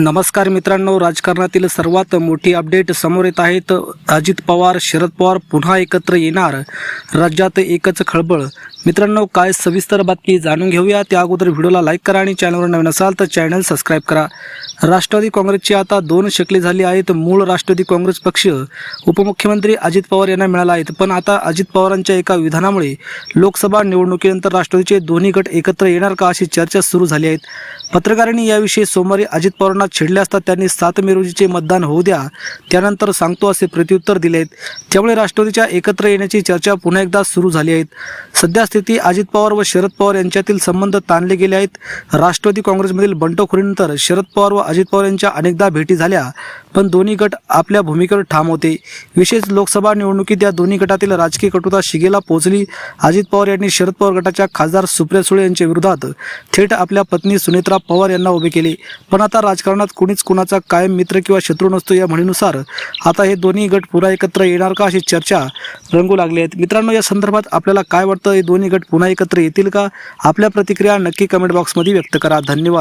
नमस्कार मित्रांनो राजकारणातील सर्वात मोठी अपडेट समोर येत आहेत अजित पवार शरद पवार पुन्हा एकत्र येणार. राज्यात एकच खळबळ. मित्रांनो काय सविस्तर बातमी जाणून घेऊया. त्या अगोदर व्हिडिओला लाईक करा आणि चॅनलवर नवीन असाल तर चॅनल सबस्क्राईब करा. राष्ट्रवादी काँग्रेसची आता दोन शकले झाली आहेत. मूळ राष्ट्रवादी काँग्रेस पक्ष उपमुख्यमंत्री अजित पवार यांना मिळाला आहेत पण आता अजित पवारांच्या एका विधानामुळे लोकसभा निवडणुकीनंतर राष्ट्रवादीचे दोन्ही गट एकत्र येणार का अशी चर्चा सुरू झाली आहेत पत्रकारांनी याविषयी सोमवारी अजित पवारांना छेडले असता त्यांनी सात मे रोजीचे मतदान होऊ द्या. त्यानंतर सांगतो असे प्रत्युत्तर दिले आहेत त्यामुळे राष्ट्रवादीच्या एकत्र येण्याची चर्चा पुन्हा एकदा सुरू झाली आहे. सध्या स्थिती अजित पवार व शरद पवार यांच्यातील संबंध ताणले गेले आहेत. राष्ट्रवादी काँग्रेसमधील बंडखोरीनंतर शरद पवार व अजित पवार यांच्या अनेकदा भेटी झाल्या. पण दोन्ही गट आपल्या भूमिकेवर ठाम होते. विशेष लोकसभा निवडणुकीत या दोन्ही गटातील राजकीय कटुता शिगेला पोहोचली. अजित पवार यांनी शरद पवार गटाच्या खासदार सुप्रिया सुळे यांच्या विरोधात थेट आपल्या पत्नी सुनेत्रा पवार यांना उभे केले. पण आता राजकारणात कुणीच कुणाचा कायम मित्र किंवा शत्रू नसतो या म्हणीनुसार आता हे दोन्ही गट पुन्हा एकत्र येणार का अशी चर्चा रंगू लागली आहेत मित्रांनो या संदर्भात आपल्याला काय वाटतं? हे दोन्ही गट पुन्हा एकत्र येतील का? आपल्या प्रतिक्रिया नक्की कमेंट बॉक्समध्ये व्यक्त करा. धन्यवाद.